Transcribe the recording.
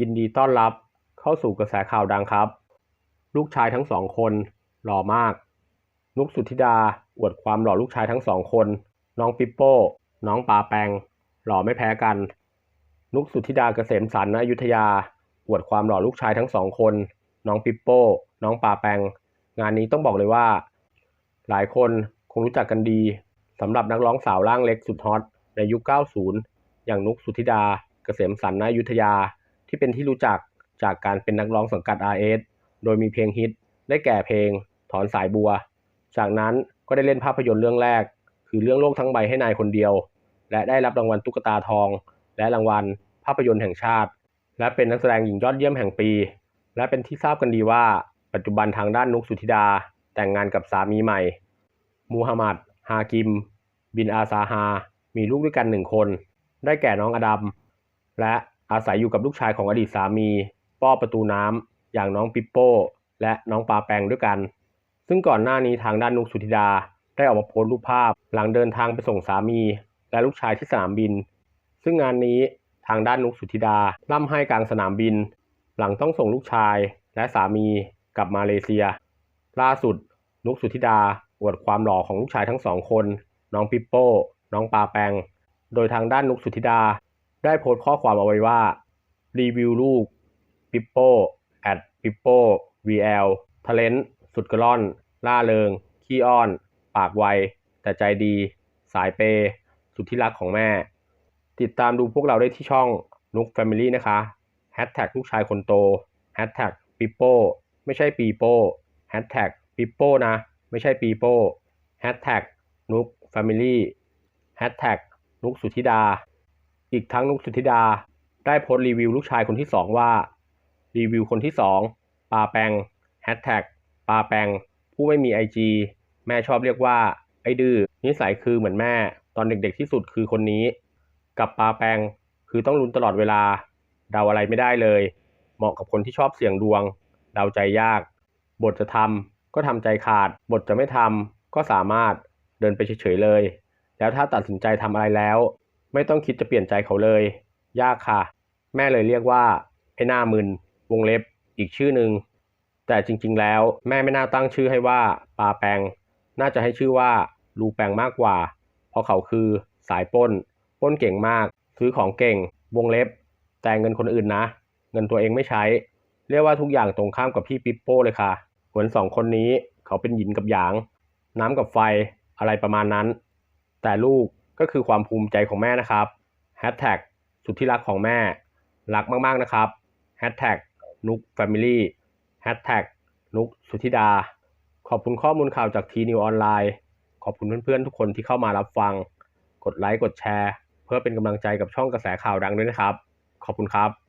ยินดีต้อนรับเข้าสู่กระแสข่าวดังครับ ลูกชายทั้งสองคนหล่อมาก นุกสุธิดาอวดความหล่อลูกชายทั้งสองคน น้องปิปโป้ น้องปาแปง หล่อไม่แพ้กัน นุกสุธิดาเกษมสันต์ณอยุธยา อวดความหล่อลูกชายทั้งสองคน น้องปิปโป้ น้องปาแปง งานนี้ต้องบอกเลยว่า หลายคนคงรู้จักกันดีสำหรับนักร้องสาวร่างเล็กสุดฮอตในยุค 90 อย่างนุกสุธิดาเกษมสันต์ณอยุธยา ที่เป็นที่รู้จักจากการเป็นนักร้องสังกัด RS โดยมีเพลงฮิต ได้แก่เพลงถอนสายบัว จากนั้นก็ได้เล่นภาพยนตร์เรื่องแรก คือเรื่องโลกทั้งใบให้นายคนเดียว และได้รับรางวัลตุ๊กตาทอง และรางวัลภาพยนตร์แห่งชาติ และเป็นนักแสดงหญิงยอดเยี่ยมแห่งปี และเป็นที่ทราบกันดีว่า ปัจจุบันทางด้านนุกสุธิดา แต่งงานกับสามีใหม่ มูฮัมหมัด ฮากิม บินอาซาฮา มีลูกด้วยกันหนึ่งคน ได้แก่น้องอดัม และ อาศัยอยู่กับลูกชายของอดีตสามี ป้อประตูน้ำอย่างน้องปิปโป้ และน้องปาแปงด้วยกัน ซึ่งก่อนหน้านี้ทางด้านนุกสุธิดาได้ออกมาโพสต์รูปภาพ หลังเดินทางไปส่งสามี และลูกชายที่สนามบิน ซึ่งงานนี้ทางด้านนุกสุธิดาล่ำให้กลางสนามบิน หลังต้องส่งลูกชายและสามีกลับมาเลเซีย ล่าสุด นุกสุธิดาอวดความหล่อของลูกชายทั้งสองคน น้องปิปโป้ น้องปาแปง โดยทางด้านนุกสุธิดา ได้โพสต์ข้อความเอาไว้ว่า รีวิวลูกปิปโป้ at ปิปโป้ VL ท l e n t สุดกระล่อน ล่าเริง ขี้อ้อน ปากไว แต่ใจดี สายเปยสุดที่รักของแม่ ติดตามดูพวกเราได้ที่ช่องนุก Family นะคะแฮชแท็กลูกชายคนโตแฮชแท็กปิปโป้ไม่ใช่ปีโป้แฮชแท็กปิปโป้นะ ไม่ใช่ปีโป้แฮชแท็กนุก Family แฮชแท็กนุกสุธิดา อีกทั้งนุกสุธิดาได้โพสต์รีวิวลูกชายคนที่สองว่า รีวิวคนที่สองปาแปงแฮชแท็กปาแปงผู้ไม่มีไอจีแม่ชอบเรียกว่า ไอ้ดื้อนิสัยคือเหมือนแม่ ตอนเด็กๆที่สุดคือคนนี้ กับปาแปงคือต้องลุ้นตลอดเวลา เดาอะไรไม่ได้เลย เหมาะกับคนที่ชอบเสี่ยงดวง เดาใจยาก บทจะทำก็ทำใจขาด บทจะไม่ทำก็สามารถเดินไปเฉยๆเลย แล้วถ้าตัดสินใจทำอะไรแล้ว ไม่ต้องคิดจะเปลี่ยนใจเขาเลย ยากค่ะ แม่เลยเรียกว่าไอ้หน้ามึน วงเล็บ อีกชื่อหนึ่งแต่จริงๆแล้วแม่ไม่น่าตั้งชื่อให้ว่าปลาแปงน่าจะให้ชื่อว่าลูแปงมากกว่า เพราะเขาคือสายป้น ป้นเก่งมาก ซื้อของเก่ง วงเล็บ แต่เงินคนอื่นนะ เงินตัวเองไม่ใช้ เรียกว่าทุกอย่างตรงข้ามกับพี่ปิ๊ปโป้เลยค่ะเหมือนสองคนนี้เขาเป็นหยินกับหยาง น้ำกับไฟอะไรประมาณนั้น แต่ลูก ก็คือความภูมิใจของแม่นะครับแฮชแท็กสุดที่รักของแม่ รักมากๆนะครับแฮชแท็กนุกแฟมิลี่แฮชแท็กนุกสุธิดา ขอบคุณข้อมูลข่าวจากทีนิวออนไลน์ ขอบคุณเพื่อนๆทุกคนที่เข้ามารับฟัง กดไลค์กดแชร์ เพื่อเป็นกำลังใจกับช่องกระแสข่าวดังด้วยนะครับ ขอบคุณครับ